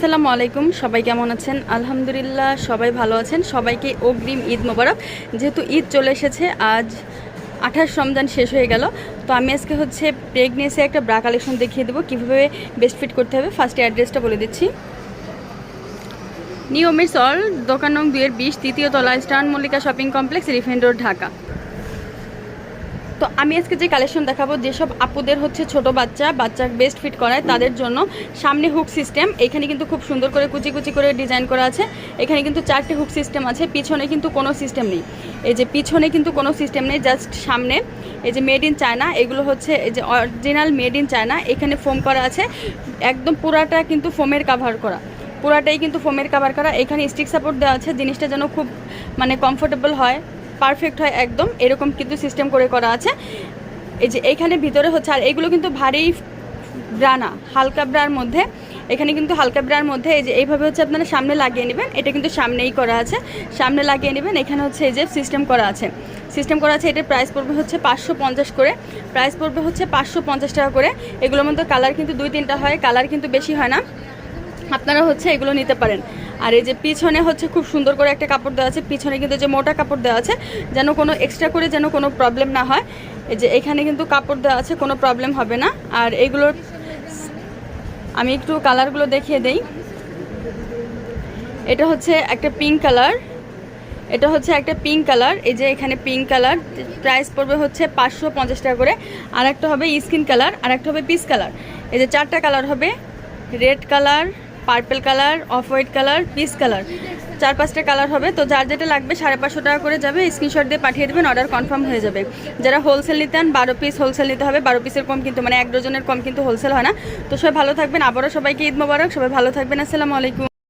আসসালামু আলাইকুম। সবাই কেমন আছেন? আলহামদুলিল্লাহ, সবাই ভালো আছেন। সবাইকে অগ্রিম ঈদ মোবারক। যেহেতু ঈদ চলে এসেছে, আজ আঠাশ রমজান শেষ হয়ে গেল। তো আমি আজকে হচ্ছে প্রেগনেন্সি একটা ব্রা কালেকশন দেখিয়ে দেবো। কীভাবে বেস্ট ফিট করতে হবে? ফার্স্টে অ্যাড্রেসটা বলে দিচ্ছি। নিয়মের সল দোকান নং দুইয়ের বিশ, তৃতীয় তলা স্টান Mallika shopping complex elephant road Dhaka. তো আমি আজকে যে কালেকশন দেখাবো, যেসব আপুদের হচ্ছে ছোট বাচ্চা বাচ্চা বেস্ট ফিট করায়, তাদের জন্য সামনে হুক সিস্টেম এখানে কিন্তু খুব সুন্দর করে কুচি কুচি করে ডিজাইন করা আছে। এখানে কিন্তু চারটে হুক সিস্টেম আছে, পিছনে কিন্তু কোনো সিস্টেম নেই। এই যে পিছনে কিন্তু কোনো সিস্টেম নেই জাস্ট সামনে। এই যে মেড ইন চায়না এগুলো হচ্ছে এই যে অরিজিনাল মেড ইন চায়না এখানে ফোম করা আছে। একদম পুরাটা কিন্তু ফোমের কাভার করা। পুরাটাই কিন্তু ফোমের কাভার করা। এখানে স্টিক সাপোর্ট দেওয়া আছে, জিনিসটা যেন খুব মানে কমফোর্টেবল হয়। পারফেক্ট হয় একদম, এরকম কিন্তু সিস্টেম করে করা আছে। এই যে এইখানে ভিতরে হচ্ছে, আর এগুলো কিন্তু ভারী ব্রা না হালকা ব্রার মধ্যে। এখানে কিন্তু হালকা ব্রার মধ্যে এই যে এইভাবে হচ্ছে আপনারা সামনে লাগিয়ে নেবেন, এটা কিন্তু সামনেই করা আছে। সামনে লাগিয়ে নেবেন, এখানে হচ্ছে এই যে সিস্টেম করা আছে। সিস্টেম করা আছে, এটার প্রাইস পড়বে হচ্ছে পাঁচশো পঞ্চাশ করে। প্রাইস পড়বে হচ্ছে পাঁচশো পঞ্চাশ টাকা করে। এগুলোর মধ্যে কালার কিন্তু দুই তিনটা হয় কালার কিন্তু বেশি হয় না। আপনারা হচ্ছে এগুলো নিতে পারেন। আর এই যে পিছনে হচ্ছে খুব সুন্দর করে একটা কাপড় দেওয়া আছে, পিছনে কিন্তু যে মোটা কাপড় দেওয়া আছে, যেন কোনো এক্সট্রা করে যেন কোনো প্রবলেম না হয়। এই যে এখানে কিন্তু কাপড় দেওয়া আছে, কোনো প্রবলেম হবে না। আর এগুলোর আমি একটু কালারগুলো দেখিয়ে দেই। এটা হচ্ছে একটা পিঙ্ক কালার এটা হচ্ছে একটা পিঙ্ক কালার এই যে এখানে পিঙ্ক কালার প্রাইস পড়বে হচ্ছে পাঁচশো পঞ্চাশ টাকা করে। আর একটা হবে স্কিন কালার আর একটা হবে পিস কালার এই যে চারটা কালার হবে। Red colour purple colour, off white colour, peach colour. চার পাঁচটা কালার হবে, তো যার যেটা লাগবে সাড়ে পাঁচশো টাকা করে যাবে। স্ক্রিনশট দিয়ে পাঠিয়ে দেবেন অর্ডার কনফার্ম হয়ে যাবে। যারা হোলসেল নিতে নিতেন বারো পিস হোলসেল নিতে হবে। বারো পিসের কম কিন্তু মানে এক ডজনের কম কিন্তু হোলসেল হয় না। তো সবাই ভালো থাকবেন। আবারও সবাইকে ঈদ মোবারক। সবাই ভালো থাকবেন। আসসালামু আলাইকুম।